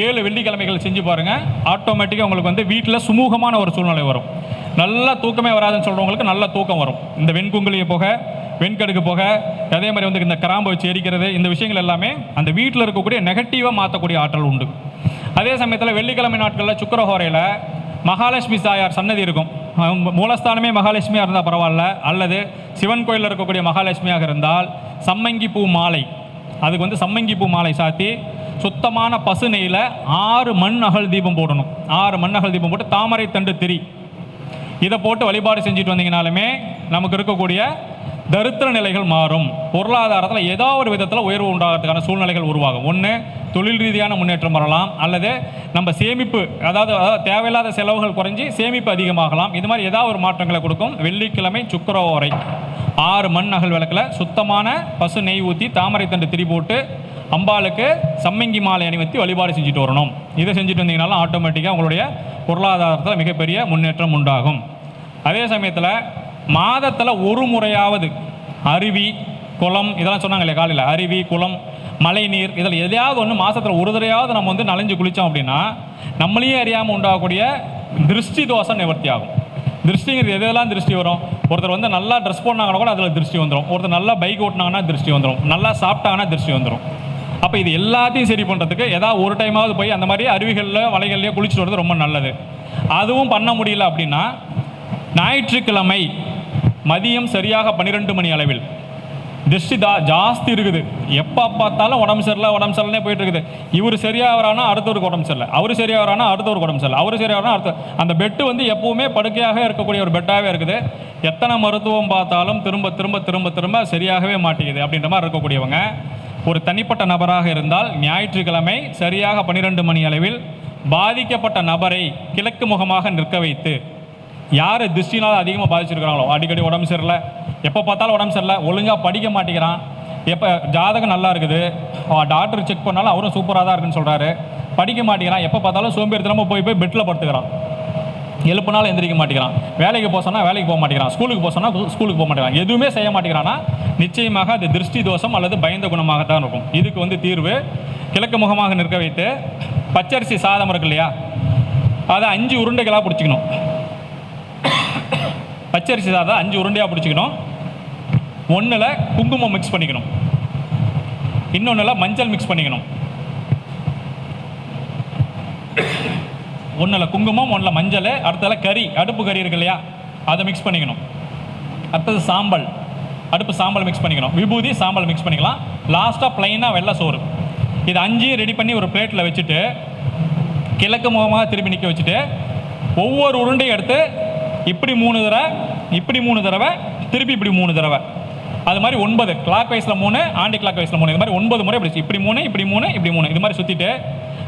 ஏழு வெள்ளிக்கிழமைகள் செஞ்சு பாருங்கள் ஆட்டோமேட்டிக்காக உங்களுக்கு வந்து வீட்டில் சுமூகமான ஒரு சூழ்நிலை வரும். நல்லா தூக்கமே வராதுன்னு சொல்கிறவங்களுக்கு நல்ல தூக்கம் வரும். இந்த வெண்குங்குலியை போக வெண்கடுக்கு போக அதே மாதிரி வந்து இந்த கிராம்பு வச்சு எரிக்கிறது இந்த விஷயங்கள் எல்லாமே அந்த வீட்டில் இருக்கக்கூடிய நெகட்டிவாக மாற்றக்கூடிய ஆற்றல் உண்டு. அதே சமயத்தில் வெள்ளிக்கிழமை நாட்களில் சுக்கரஹோரையில் மகாலட்சுமி தாயார் சன்னதி இருக்கும். மூலஸ்தானமே மகாலட்சுமியாக இருந்தால் பரவாயில்ல. அல்லது சிவன் கோயிலில் இருக்கக்கூடிய மகாலட்சுமியாக இருந்தால் சம்மங்கி பூ மாலை. அதுக்கு வந்து சம்மங்கி பூ மாலை சாத்தி சுத்தமான பசு நெய்யில் ஆறு மண் அகல் தீபம் போடணும். ஆறு மண் அகல் தீபம் போட்டு தாமரை தண்டு திரி. இதை போட்டு வழிபாடு செஞ்சுட்டு வந்தீங்கனாலுமே நமக்கு இருக்கக்கூடிய தரித்திர நிலைகள் மாறும். பொருளாதாரத்தில் ஏதோ ஒரு விதத்தில் உயர்வு உண்டாகிறதுக்கான சூழ்நிலைகள் உருவாகும். ஒன்று தொழில் ரீதியான முன்னேற்றம் வரலாம். அல்லது நம்ம சேமிப்பு அதாவது அதாவது தேவையில்லாத செலவுகள் குறைஞ்சி சேமிப்பு அதிகமாகலாம். இது மாதிரி ஏதாவது ஒரு மாற்றங்களை கொடுக்கும். வெள்ளிக்கிழமை சுக்கரவரை ஆறு மண் அகல் விளக்கில் சுத்தமான பசு நெய் ஊற்றி தாமரை தண்டு திரி போட்டு அம்பாளுக்கு சம்மங்கி மாலை அணிவித்து வழிபாடு செஞ்சுட்டு வரணும். இதை செஞ்சுட்டு வந்தீங்கனாலும் ஆட்டோமேட்டிக்காக உங்களுடைய பொருளாதாரத்தில் மிகப்பெரிய முன்னேற்றம் உண்டாகும். அதே சமயத்தில் மாதத்தில் ஒரு முறையாவது அருவி குளம் இதெல்லாம் சொன்னாங்க இல்லையா காலையில் அருவி குளம் மழைநீர் இதில் எதையாவது ஒன்று மாதத்தில் ஒரு தடையாவது நம்ம வந்து நனைஞ்சு குளித்தோம் அப்படின்னா நம்மளையே அறியாமல் உண்டாகக்கூடிய திருஷ்டி தோஷம் நிவர்த்தி ஆகும். திருஷ்டிங்கிறது எதெல்லாம் திருஷ்டி வரும்? ஒருத்தர் வந்து நல்லா ட்ரெஸ் போட்டாங்கன்னா கூட அதில் திருஷ்டி வந்துடும் ஒருத்தர் நல்லா பைக் ஓட்டினாங்கன்னா திருஷ்டி வந்துடும் நல்லா சாப்பிட்டாங்கன்னா திருஷ்டி வந்துடும் அப்போ இது எல்லாத்தையும் சரி பண்ணுறதுக்கு ஏதாவது ஒரு டைமாவது போய் அந்த மாதிரி அருவிகளில் வலைகள்லையோ குளிச்சுட்டு வர்றது ரொம்ப நல்லது. அதுவும் பண்ண முடியல அப்படின்னா ஞாயிற்றுக்கிழமை மதியம் சரியாக பன்னிரெண்டு மணி அளவில். திருஷ்டி தா ஜாஸ்தி இருக்குது. எப்போ பார்த்தாலும் உடம்பு சரியில்லை உடம்பு சரியில்லைனே போயிட்டு இருக்குது இவர் சரியாகிறானா அடுத்தவருக்கு உடம்பு சரியில்லை. அவர் சரியாகிறானா அடுத்தவருக்கு உடம்பு சரியில்லை. அவர் சரியாகிறானா அடுத்த அந்த பெட்டு வந்து எப்பவுமே படுக்கையாக இருக்கக்கூடிய ஒரு பெட்டாகவே இருக்குது. எத்தனை மருத்துவம் பார்த்தாலும் திரும்ப திரும்ப திரும்ப திரும்ப சரியாகவே மாட்டேங்குது அப்படின்ற மாதிரி இருக்கக்கூடியவங்க. ஒரு தனிப்பட்ட நபராக இருந்தால் ஞாயிற்றுக்கிழமை சரியாக பன்னிரெண்டு மணி அளவில் பாதிக்கப்பட்ட நபரை கிழக்கு முகமாக நிற்க வைத்து யார் திருஷ்டினால் அதிகமாக பாதிச்சிருக்கிறாங்களோ? அடிக்கடி உடம்பு சரியில்லை. எப்போ பார்த்தாலும் உடம்பு சரியில்லை. ஒழுங்காக படிக்க மாட்டேங்கிறான். எப்போ ஜாதகம் நல்லா இருக்குது. டாக்டர் செக் பண்ணாலும் அவரும் சூப்பராக தான் இருக்குன்னு சொல்கிறாரு படிக்க மாட்டேங்கிறான். எப்போ பார்த்தாலும் சோம்பேறித்தனமாக போய் போய் பெட்டில் படுத்துக்கிறான். எழுப்புனாலும் எந்திரிக்க மாட்டேங்கிறான். வேலைக்கு போக சொன்னால் வேலைக்கு போக மாட்டேங்கிறான். ஸ்கூலுக்கு போக சொன்னால் ஸ்கூலுக்கு போக மாட்டேங்கிறான். எதுவுமே செய்ய மாட்டேங்கிறான்னா நிச்சயமாக அது திருஷ்டி தோஷம் அல்லது பயந்த குணமாக தான் இருக்கும். இதுக்கு வந்து தீர்வு கிழக்கு முகமாக நிற்க வைத்து பச்சரிசி சாதம் இருக்கு இல்லையா? அதை அஞ்சு உருண்டைகளாக பிடிச்சிக்கணும். பச்சரிசி சாதம் அஞ்சு உருண்டையாக பிடிச்சிக்கணும். ஒன்றில் குங்குமம் மிக்ஸ் பண்ணிக்கணும். இன்னொன்றில் மஞ்சள் மிக்ஸ் பண்ணிக்கணும். ஒன்றில் குங்குமம் ஒன்றில் மஞ்சள் அடுத்ததில் கறி அடுப்பு கறி இருக்கு இல்லையா? அதை மிக்ஸ் பண்ணிக்கணும். அடுத்தது சாம்பல். அடுப்பு சாம்பல் மிக்ஸ் பண்ணிக்கணும். விபூதி சாம்பல் மிக்ஸ் பண்ணிக்கலாம். லாஸ்ட்டாக ப்ளைனாக வெள்ளை சோறு. இது அஞ்சையும் ரெடி பண்ணி ஒரு பிளேட்டில் வச்சுட்டு கிழக்கு முகமாக திருப்பி நிற்க வச்சுட்டு ஒவ்வொரு உருண்டையும் எடுத்து இப்படி மூணு தடவை இப்படி மூணு தடவை திருப்பி இப்படி மூணு தடவை. அது மாதிரி ஒன்பது கிளாக் வைஸில் மூணு ஆண்டி கிளாக் வைஸில் மூணு. இது மாதிரி ஒன்பது முறை இப்படி இப்படி மூணு இப்படி மூணு இப்படி மூணு. இது மாதிரி சுற்றிட்டு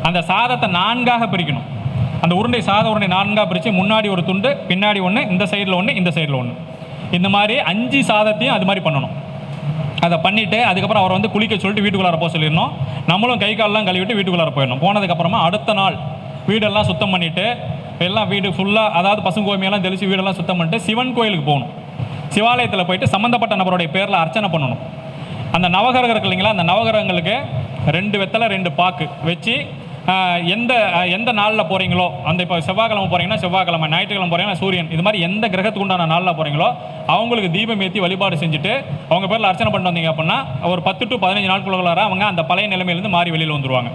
அந்த சாதத்தை நான்காக பிரிக்கணும். அந்த உருண்டை சாத உருண்டை நான்காக பிரித்து முன்னாடி ஒரு துண்டு பின்னாடி ஒன்று இந்த சைடில் ஒன்று இந்த சைடில் ஒன்று இந்த மாதிரி அஞ்சு சாதத்தையும் அது மாதிரி பண்ணணும். அதை பண்ணிவிட்டு அதுக்கப்புறம் அவரை வந்து குளிக்க சொல்லிட்டு வீட்டுக்குள்ளார போக சொல்லிடணும். நம்மளும் கை காலெல்லாம் கழுவிட்டு வீட்டுக்குள்ளார போயிடணும். போனதுக்கப்புறமா அடுத்த நாள் வீடெல்லாம் சுத்தம் பண்ணிவிட்டு எல்லாம் வீடு ஃபுல்லாக அதாவது பசுங்கோமியெல்லாம் தெளித்து வீடெல்லாம் சுத்தம் பண்ணிட்டு சிவன் கோயிலுக்கு போகணும். சிவாலயத்தில் போயிட்டு சம்மந்தப்பட்ட நபருடைய பேரில் அர்ச்சனை பண்ணணும். அந்த நவகிரகம் இருக்கு இல்லைங்களா அந்த நவகிரகங்களுக்கு ரெண்டு வெத்தலை ரெண்டு பாக்கு வச்சு எந்த எந்த நாளில் போகிறீங்களோ அந்த இப்போ செவ்வாய்க்கிழமை போகிறீங்கன்னா செவ்வாய்க்கிழமை ஞாயிற்றுக்கிழமை போகிறீங்கன்னா சூரியன் இது மாதிரி எந்த கிரகத்துக்கு உண்டான நாளில் போகிறீங்களோ அவங்களுக்கு தீபம் ஏற்றி வழிபாடு செஞ்சுட்டு அவங்க பேரில் அர்ச்சனை பண்ணிட்டு வந்தீங்க அப்படின்னா ஒரு பத்து டு பதினஞ்சு நாட்களுக்குள்ளார அவங்க அந்த பழைய நிலைமையிலேருந்து மாறி வெளியில் வந்துருவாங்க.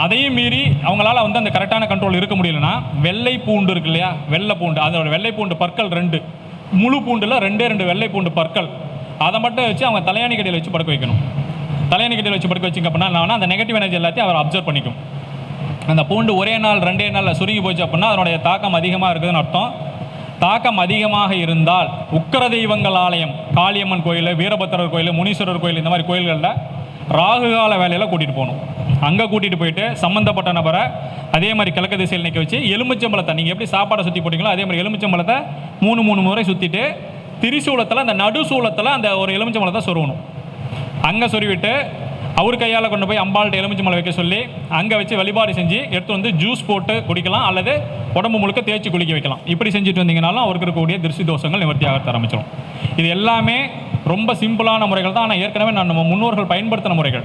அதையும் மீறி அவங்களால வந்து அந்த கரெக்டான கண்ட்ரோல் இருக்க முடியலன்னா வெள்ளை பூண்டு இருக்கு இல்லையா? வெள்ளை பூண்டு. அதோட வெள்ளை பூண்டு பற்கள் ரெண்டு. முழு பூண்டில் ரெண்டே ரெண்டு வெள்ளை பூண்டு பற்கள். அதை மட்டும் வச்சு அவங்க தலையாணி கடையில் வச்சு படுக்க வைக்கணும். தலையாணி கடையில் வச்சு படுக்க வச்சிங்க அப்படின்னா என்ன அந்த நெகட்டிவ் எனர்ஜி எல்லாத்தையும் அவர் அப்சர்வ் பண்ணிக்கும். அந்த பூண்டு ஒரே நாள் ரெண்டே நாளில் சுருங்கி போச்சு அப்படின்னா அதனுடைய தாக்கம் அதிகமாக இருக்குதுன்னு அர்த்தம். தாக்கம் அதிகமாக இருந்தால் உக்கர தெய்வங்கள் ஆலயம் காளியம்மன் கோயில் வீரபத்திரர் கோயில் முனீஸ்வரர் கோயில் இந்த மாதிரி கோயில்களில் ராகு கால வேலையில் கூட்டிகிட்டு போகணும். அங்கே கூட்டிகிட்டு போயிட்டு சம்மந்தப்பட்ட நபரை அதே மாதிரி கிழக்கு திசையில் நிற்க வச்சு எலுமிச்சம்பழத்தை நீங்கள் எப்படி சாப்பாடை சுற்றி போட்டிங்களோ அதே மாதிரி எலுமிச்சம்பழத்தை மூணு மூணு முறை சுற்றிட்டு திரிசூலத்தில் அந்த நடுசூலத்தில் அந்த ஒரு எலுமிச்சம்பழத்தை சொருகணும். அங்கே சொருவிட்டு அவர் கையால் கொண்டு போய் அம்பாள்கிட்ட எலுமிச்சம்பழம் வைக்க சொல்லி அங்கே வச்சு வழிபாடு செஞ்சு எடுத்து வந்து ஜூஸ் போட்டு குடிக்கலாம் அல்லது உடம்பு முழுக்க தேய்ச்சி குளிக்க வைக்கலாம். இப்படி செஞ்சுட்டு வந்தீங்கனாலும் அவருக்கு இருக்கக்கூடிய திருஷ்டி தோஷங்கள் நிவர்த்தியாக ஆரம்பிச்சிடும் இது எல்லாமே ரொம்ப சிம்பிளான முறைகள் தான். ஆனால் ஏற்கனவே நான் நம்ம முன்னோர்கள் பயன்படுத்தின முறைகள்.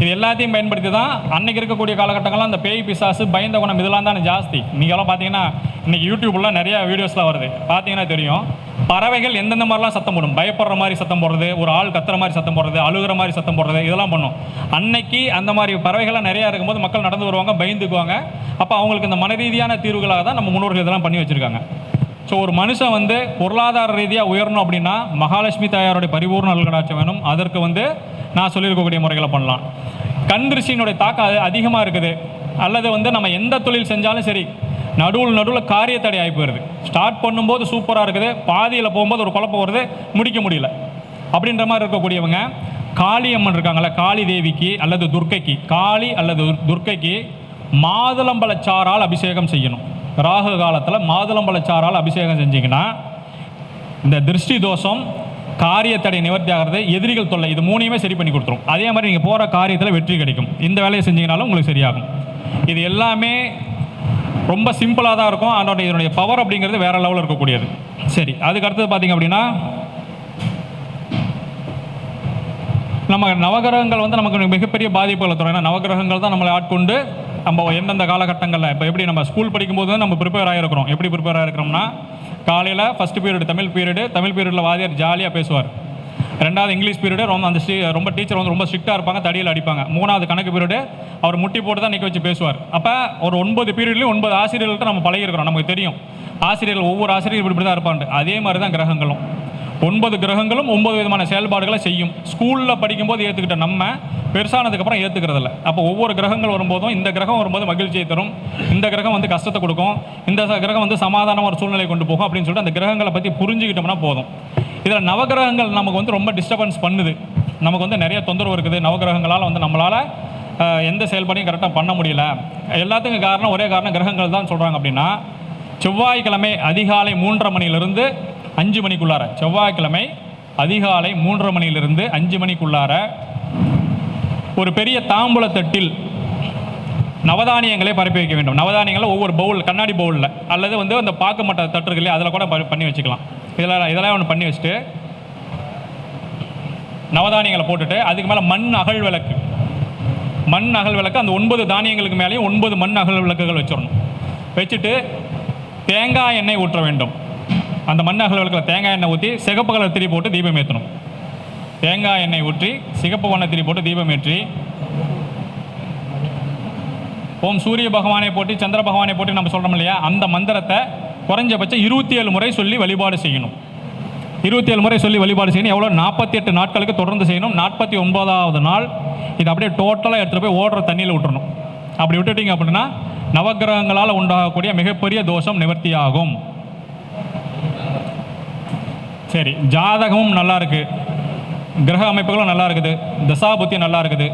இது எல்லாத்தையும் பயன்படுத்தி தான் அன்னைக்கு இருக்கக்கூடிய காலகட்டங்கள்லாம் அந்த பேய் பிசாசு பயந்த குணம் இதெல்லாம் தானே ஜாஸ்தி. நீங்களாம் பார்த்தீங்கன்னா இன்றைக்கி யூடியூப்லாம் நிறையா வீடியோஸ்லாம் வருது. பார்த்தீங்கன்னா தெரியும். பறவைகள் எந்தெந்த மாதிரிலாம் சத்தம் போடும்? பயப்படுற மாதிரி சத்தம் போடுறது ஒரு ஆள் கத்துற மாதிரி சத்தம் போடுறது அழுகிற மாதிரி சத்தம் போடுறது இதெல்லாம் பண்ணும். அன்னைக்கு அந்த மாதிரி பறவைகள்லாம் நிறையா இருக்கும்போது மக்கள் நடந்து வருவாங்க பயந்துக்குவாங்க. அப்போ அவங்களுக்கு இந்த மன ரீதியான தீர்வுகளாக தான் நம்ம முன்னோர்கள் இதெல்லாம் பண்ணி வச்சுருக்காங்க. ஸோ ஒரு மனுஷன் வந்து பொருளாதார ரீதியாக உயரணும் அப்படின்னா மகாலட்சுமி தாயாருடைய பரிபூர்ண நல்கடாட்சம் வேணும். அதற்கு வந்து நான் சொல்லியிருக்கக்கூடிய முறைகளை பண்ணலாம். கண் திருஷ்டியினுடைய தாக்கம் அது அதிகமாக இருக்குது. அல்லது வந்து நம்ம எந்த தொழில் செஞ்சாலும் சரி நடுவில் நடுவில் காரியத்தடை ஆகி போயிடுது ஸ்டார்ட் பண்ணும்போது சூப்பராக இருக்குது. பாதியில் போகும்போது ஒரு குழப்பம் வருது. முடிக்க முடியல. அப்படின்ற மாதிரி இருக்கக்கூடியவங்க காளியம்மன் இருக்காங்கல்ல காளி தேவிக்கு அல்லது துர்க்கைக்கு காளி அல்லது துர்க்கைக்கு மாதுளம்பழச்சாரால் அபிஷேகம் செய்யணும். ராகு காலத்தில் மாதுளம்பழச்சாரால் அபிஷேகம் செஞ்சீங்கன்னா இந்த திருஷ்டி தோஷம் காரியத்தடை நிவர்த்தி ஆகிறது எதிரிகள் தொல்லை. இது மூணையுமே சரி பண்ணி கொடுத்துரும். அதே மாதிரி நீங்கள் போகிற காரியத்தில் வெற்றி கிடைக்கும். இந்த வேலையை செஞ்சீங்கனாலும் உங்களுக்கு சரியாகும். இது எல்லாமே ரொம்ப சிம்பிளாக தான் இருக்கும். அதோட இதனுடைய பவர் அப்படிங்கிறது வேறு லெவலில் இருக்கக்கூடியது. சரி அதுக்கு அடுத்தது பார்த்தீங்க அப்படின்னா நம்ம நவகிரகங்கள் வந்து நமக்கு மிகப்பெரிய பாதிப்புகளை தரும். ஏன்னா நவகிரகங்கள் தான் நம்மளை ஆட்கொண்டு நம்ம எந்தெந்த காலகட்டங்களில் இப்போ எப்படி நம்ம ஸ்கூல் படிக்கும்போது தான் நம்ம ப்ரிப்பேர் ஆகிருக்கிறோம் எப்படி ப்ரிப்பேர் ஆகிருக்கிறோம்னா காலையில் first period Tamil period Tamil பீரியடில் வாதியார் ஜாலியாக பேசுவார். ரெண்டாவது இங்கிலீஷ் பீரியடு ரொம்ப அந்த ரொம்ப டீச்சர் வந்து ரொம்ப ஸ்ட்ரிக்டாக இருப்பாங்க தடியில் அடிப்பாங்க. மூணாவது கணக்கு பீரியடு அவர் முட்டி போட்டு தான் நிற்க வச்சு பேசுவார். அப்போ ஒரு ஒன்பது பீரியட்லேயும் ஒன்பது ஆசிரியர்கள்ட்ட நம்ம பழகிருக்கிறோம் நமக்கு தெரியும். ஆசிரியர்கள் ஒவ்வொரு ஆசிரியர் இப்படி இப்படி தான் இருப்பாங்க அதே மாதிரி தான் கிரகங்களும். ஒன்பது கிரகங்களும் ஒன்பது விதமான செயல்பாடுகளை செய்யும். ஸ்கூலில் படிக்கும்போது ஏற்றுக்கிட்ட நம்ம பெருசானதுக்கப்புறம் ஏற்றுக்கிறதில்ல அப்போ ஒவ்வொரு கிரகங்கள் வரும்போதும் இந்த கிரகம் வரும்போது மகிழ்ச்சியை தரும். இந்த கிரகம் வந்து கஷ்டத்தை கொடுக்கும். இந்த கிரகம் வந்து சமாதானம் ஒரு சூழ்நிலை கொண்டு போகும் அப்படின்னு சொல்லிட்டு அந்த கிரகங்களை பற்றி புரிஞ்சுக்கிட்டோம்னா போதும். இதில் நவகிரகங்கள் நமக்கு வந்து ரொம்ப டிஸ்டர்பன்ஸ் பண்ணுது. நமக்கு வந்து நிறைய தொந்தரவு இருக்குது. நவகிரகங்களால் வந்து நம்மளால் எந்த செயல்பாடையும் கரெக்டாக பண்ண முடியல. எல்லாத்துக்கும் காரணம் ஒரே காரணம் கிரகங்கள் தான் சொல்கிறாங்க அப்படின்னா செவ்வாய்க்கிழமை அதிகாலை மூன்றரை மணியிலிருந்து அஞ்சு மணிக்குள்ளார செவ்வாய்க்கிழமை அதிகாலை மூன்றரை மணியிலிருந்து அஞ்சு மணிக்குள்ளார ஒரு பெரிய தாம்பூல தட்டில் நவதானியங்களை பரப்பி வைக்க வேண்டும். நவதானியங்களை ஒவ்வொரு பவுல் கண்ணாடி பவுலில் அல்லது வந்து அந்த பார்க்க மாட்ட தட்டு இருக்கு இல்லையா அதில் கூட பண்ணி வச்சுக்கலாம். இதெல்லாம் இதெல்லாம் ஒன்று பண்ணி வச்சுட்டு நவதானியங்களை போட்டுட்டு அதுக்கு மேலே மண் அகல் விளக்கு. மண் அகல் விளக்கு அந்த ஒன்பது தானியங்களுக்கு மேலேயும் ஒன்பது மண் அகல் விளக்குகள் வச்சிடணும். வச்சுட்டு தேங்காய் எண்ணெய் ஊற்ற வேண்டும். அந்த மண் அகல் விளக்கில் தேங்காய் எண்ணெய் ஊற்றி சிகப்பு கலர் திரி போட்டு தீபம் ஏற்றணும் தேங்காய் எண்ணெய் ஊற்றி சிகப்பு வண்ண திரி போட்டு தீபம் ஏற்றி ஓம் சூரிய பகவானை போட்டி சந்திர பகவானை போட்டி நம்ம சொல்கிறோம் இல்லையா? அந்த மந்திரத்தை குறைஞ்சபட்சம் இருபத்தி ஏழு முறை சொல்லி வழிபாடு செய்யணும். இருபத்தி ஏழு முறை சொல்லி வழிபாடு செய்யணும். எவ்வளோ நாற்பத்தி எட்டு நாட்களுக்கு தொடர்ந்து செய்யணும். நாற்பத்தி ஒன்பதாவது நாள் இது அப்படியே டோட்டலாக எடுத்துகிட்டு போய் ஓடுற தண்ணியில் விட்டுறணும். அப்படி விட்டுட்டீங்க அப்படின்னா நவக்கிரகங்களால் உண்டாகக்கூடிய மிகப்பெரிய தோஷம் நிவர்த்தியாகும். சரி ஜாதகமும் நல்லா இருக்குது கிரக அமைப்புகளும் நல்லா இருக்குது தசாபுத்தி நல்லா இருக்குது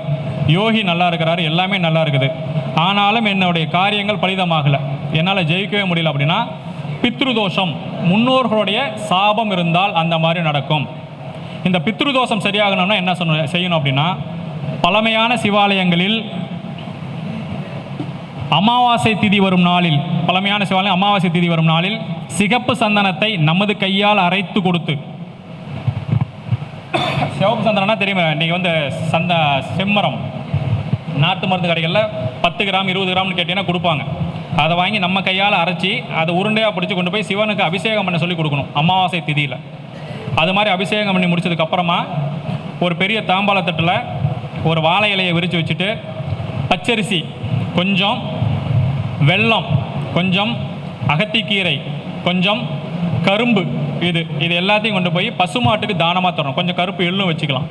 யோகி நல்லா இருக்கிறாரு எல்லாமே நல்லா இருக்குது ஆனாலும் என்னுடைய காரியங்கள் பலிதமாகலை. என்னால் ஜெயிக்கவே முடியல அப்படின்னா பித்ருதோஷம். முன்னோர்களுடைய சாபம் இருந்தால் அந்த மாதிரி நடக்கும். இந்த பித்ருதோஷம் சரியாகணும்னா என்ன சொன்ன செய்யணும் அப்படின்னா பழமையான சிவாலயங்களில் அமாவாசை திதி வரும் நாளில் பழமையான சிவாலயம் அமாவாசை திதி வரும் நாளில் சிகப்பு சந்தனத்தை நமது கையால் அரைத்து கொடுத்து. சிவப்பு சந்தனம்னா தெரியுமா? இன்றைக்கி வந்து சந்த செம்மரம் நாட்டு மருந்து கடைகளில் பத்து கிராம் இருபது கிராம்னு கேட்டிங்கன்னா கொடுப்பாங்க. அதை வாங்கி நம்ம கையால் அரைச்சி அதை உருண்டையாக பிடிச்சி கொண்டு போய் சிவனுக்கு அபிஷேகம் பண்ண சொல்லி கொடுக்கணும் அமாவாசை திதியில். அது மாதிரி அபிஷேகம் பண்ணி முடிச்சதுக்கப்புறமா ஒரு பெரிய தாம்பாளத்தட்டில் ஒரு வாழை இலையை விரித்து வச்சுட்டு பச்சரிசி கொஞ்சம் வெல்லம் கொஞ்சம் அகத்திக்கீரை கொஞ்சம் கரும்பு இது இது எல்லாத்தையும் கொண்டு போய் பசுமாட்டுக்கு தானமாக தரணும். கொஞ்சம் கருப்பு எள்ளும் வச்சுக்கலாம்.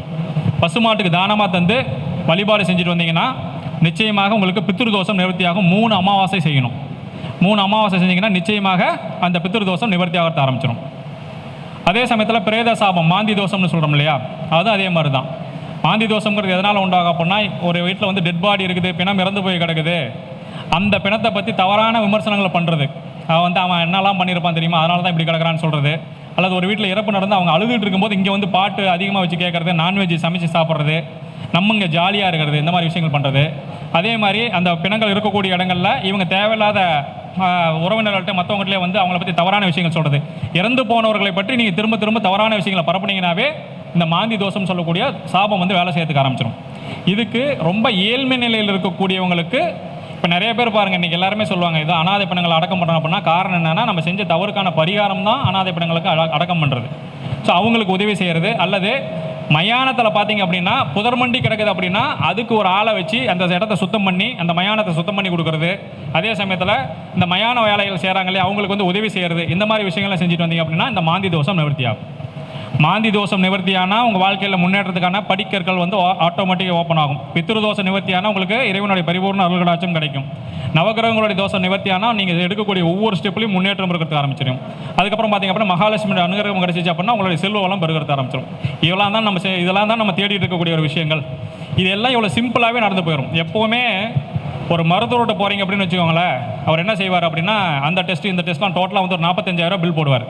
பசுமாட்டுக்கு தானமாக தந்து வழிபாடு செஞ்சுட்டு வந்தீங்கன்னா நிச்சயமாக உங்களுக்கு பித்திருதோஷம் நிவர்த்தியாகும். மூணு அமாவாசை செய்யணும். மூணு அமாவாசை செஞ்சீங்கன்னா நிச்சயமாக அந்த பித்திருதோஷம் நிவர்த்தி ஆகிறத ஆரம்பிச்சிடும் அதே சமயத்தில் பிரேத சாபம் மாந்தி தோஷம்னு சொல்கிறோம் இல்லையா? அதுவும் அதே மாதிரி தான் மாந்தி தோஷங்கிறது எதனால் உண்டாகும் அப்படின்னா ஒரு வீட்டில் வந்து டெட் பாடி இருக்குது பிணம் இறந்து போய் கிடக்குது. அந்த பிணத்தை பற்றி தவறான விமர்சனங்களை பண்ணுறது அவன் வந்து அவன் என்னெல்லாம் பண்ணியிருப்பான் தெரியுமா? அதனால தான் இப்படி கிடக்கிறான்னு சொல்கிறது அல்லது ஒரு வீட்டில் இறப்பு நடந்து அவங்க அழுதுகிட்டு இருக்கும்போது இங்கே வந்து பாட்டு அதிகமாக வச்சு கேட்குறது நான்வெஜ் சமைச்சு சாப்பிட்றது நம்ம இங்கே ஜாலியாக இருக்கிறது இந்த மாதிரி விஷயங்கள் பண்ணுறது அதே மாதிரி அந்த பிணங்கள் இருக்கக்கூடிய இடங்கள்ல இவங்க தேவையில்லாத உறவினர்கள்ட்ட மற்றவங்கள்ட்டே வந்து அவங்கள பற்றி தவறான விஷயங்கள் சொல்கிறது இறந்து போனவர்களை பற்றி நீங்கள் திரும்ப திரும்ப தவறான விஷயங்களை பரப்புனீங்கனாவே இந்த மாந்தி தோஷம் சொல்லக்கூடிய சாபம் வந்து வேலை செய்யறதுக்கு ஆரம்பிச்சிடும் இதுக்கு ரொம்ப ஏழ்மை நிலையில் இருக்கக்கூடியவங்களுக்கு இப்போ நிறைய பேர் பாருங்க இன்றைக்கி எல்லாருமே சொல்லுவாங்க இது அனாதை பிணங்களை அடக்கம் பண்ணுறோம் அப்படின்னா காரணம் என்னன்னா நம்ம செஞ்ச தவறுக்கான பரிகாரம் தான் அனாதை பிணங்களுக்கு அட- அடக்கம் பண்ணுறது ஸோ அவங்களுக்கு உதவி செய்கிறது அல்லது மயானத்தில் பார்த்தீங்க அப்படின்னா புதர்மண்டி கிடக்குது அப்படின்னா அதுக்கு ஒரு ஆளை வச்சு அந்த இடத்த சுத்தம் பண்ணி அந்த மயானத்தை சுத்தம் பண்ணி கொடுக்குறது. அதே சமயத்தில் இந்த மயான வேலைகள் செய்கிறாங்களே அவங்களுக்கு வந்து உதவி செய்கிறது இந்த மாதிரி விஷயங்கள்லாம் செஞ்சுட்டு வந்தீங்க அப்படின்னா இந்த மாந்தி தோஷம் நிவர்த்தி ஆகும். மாந்தி தோஷம் நிவர்த்தியானா உங்கள் வாழ்க்கையில் முன்னேற்றத்துக்கான படிக்கற்கள் வந்து ஆட்டோமேட்டிக்காக ஓப்பன் ஆகும். பித்ரு தோஷம் நிவர்த்தியானா உங்களுக்கு இறைவனுடைய பரிபூர்ண அருள்கடாச்சும் கிடைக்கும். நவகிரகங்களுடைய தோஷம் நிவர்த்தியானா நீங்கள் எடுக்கக்கூடிய ஒவ்வொரு ஸ்டெப்லையும் முன்னேற்றம் இருக்கிறதுக்கு ஆரம்பிச்சிடும் அதுக்கப்புறம் பார்த்தீங்க அப்படின்னா மகாலட்சுமியோட அனுகிரகம் கிடச்சிச்சு அப்படின்னா உங்களுடைய செல்வ வளம் பெருகிறது ஆரம்பிச்சிடும் இதெல்லாம் தான் நம்ம இதெல்லாம் தான் நம்ம தேடிட்டு இருக்கக்கூடிய ஒரு விஷயங்கள். இதெல்லாம் இவ்வளோ சிம்பிளாகவே நடந்து போயிடும் எப்போவுமே ஒரு மருத்துவர்கிட்ட போகிறீங்க அப்படின்னு வச்சுக்கோங்களேன் அவர் என்ன செய்வார் அப்படின்னா அந்த டெஸ்ட் இந்த டெஸ்ட்லாம் டோட்டலாக வந்து ஒரு நாற்பத்தஞ்சாயிரம் பில் போடுவார்.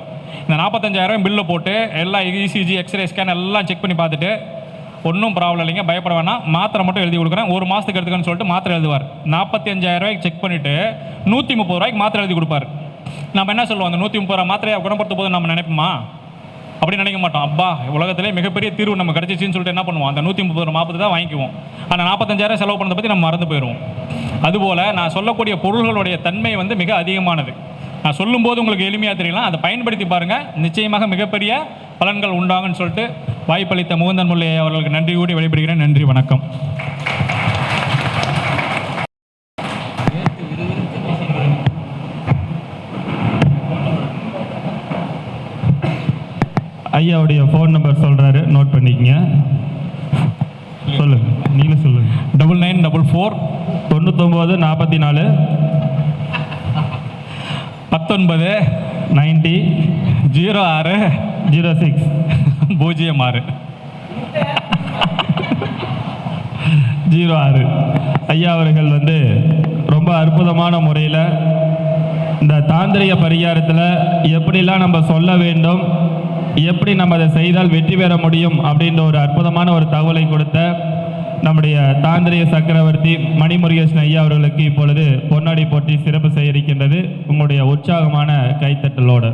இந்த நாற்பத்தஞ்சாயிரம் பில்லு போட்டு எல்லாம் இசிஜி எக்ஸ்ரே ஸ்கேன் எல்லாம் செக் பண்ணி பார்த்துட்டு ஒன்றும் ப்ராப்ளம் இல்லைங்க பயப்பட வேணாம். மாத்திரை மட்டும் எழுதி கொடுக்குறேன். ஒரு மாதத்துக்கு எடுத்துக்கன்னு சொல்லிட்டு மாத்திரை எழுதுவார். நாற்பத்தி அஞ்சாயிரம் ரூபாய்க்கு செக் பண்ணிவிட்டு நூற்றி முப்பது ரூபாய்க்கு மாத்திரை எழுதி கொடுப்பாரு. நம்ம என்ன சொல்லுவோம்? அந்த நூற்றி முப்பது ரூபா மாத்திரையை குணப்படுத்த போது நம்ம நினைப்போமா? அப்படி நினைக்க மாட்டோம். அப்பா உலகத்திலே மிகப்பெரிய தீர்வு நம்ம கிடச்சிச்சின்னு சொல்லிட்டு என்ன பண்ணுவோம்? அந்த நூற்றி முப்பது நாற்பது தான் வாங்கிக்குவோம். ஆனால் நாற்பத்தஞ்சாயிரம் செலவு பண்ணதை பற்றி நம்ம மறந்து போயிடுவோம். அதுபோல் நான் சொல்லக்கூடிய பொருள்களுடைய தன்மை வந்து மிக அதிகமானது. நான் சொல்லும்போது உங்களுக்கு எளிமையாக தெரியலாம். அதை பயன்படுத்தி பாருங்கள் நிச்சயமாக மிகப்பெரிய பலன்கள் உண்டாகும்னு சொல்லிட்டு வாய்ப்பளித்த முகுந்தன் முல்லை அவர்களுக்கு நன்றி கூடி வெளிப்படுகிறேன் நன்றி வணக்கம். ஐயாவுடைய ஃபோன் நம்பர் சொல்கிறாரு நோட் பண்ணிக்கங்க. சொல்லுங்க. நீங்களே சொல்லுங்க. டபுள் நைன் டபுள் ஃபோர் தொண்ணூத்தொம்பது நாற்பத்தி நாலு. பத்தொன்பது நைன்டி ஜீரோ ஆறு ஜீரோ சிக்ஸ் பூஜ்ஜியம் ஆறு. ஜீரோ ஆறு. ஐயா அவர்கள் வந்து ரொம்ப அற்புதமான முறையில் இந்த தாந்திரிக பரிகாரத்தில் எப்படிலாம் நம்ம சொல்ல வேண்டும் எப்படி நம்ம அதை செய்தால் வெற்றி பெற முடியும் அப்படின்ற ஒரு அற்புதமான ஒரு தகவலை கொடுத்த நம்முடைய தாந்திரிய சக்கரவர்த்தி மணிமுருகேசன் ஐயா அவர்களுக்கு இப்பொழுது பொன்னாடி போட்டி சிறப்பு செய்திருக்கின்றது. உங்களுடைய உற்சாகமான கைத்தட்டலோடு.